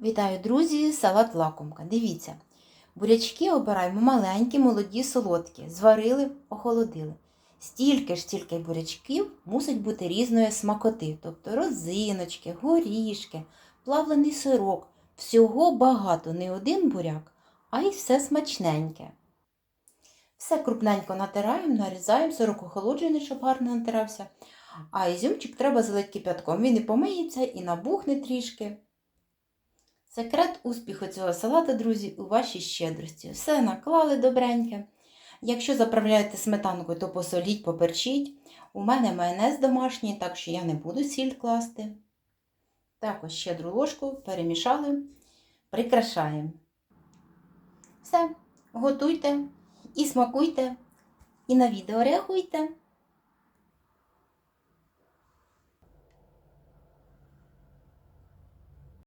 Вітаю, друзі! Салат лакомка. Дивіться, бурячки обираємо маленькі, молоді, солодкі. Зварили, охолодили. Стільки ж стільки бурячків мусить бути різної смакоти, тобто розиночки, горішки, плавлений сирок. Всього багато, не один буряк, а й все смачненьке. Все крупненько натираємо, нарізаємо, сирок охолоджений, щоб гарно натирався. А ізюмчик треба залити кипятком. Він і помиється, і набухне трішки. Секрет успіху цього салата, друзі, у вашій щедрості. Все наклали добреньке. Якщо заправляєте сметанкою, то посоліть, поперчіть. У мене майонез домашній, так що я не буду сіль класти. Також щедру ложку перемішали, прикрашаємо. Все, готуйте і смакуйте, і на відео реагуйте.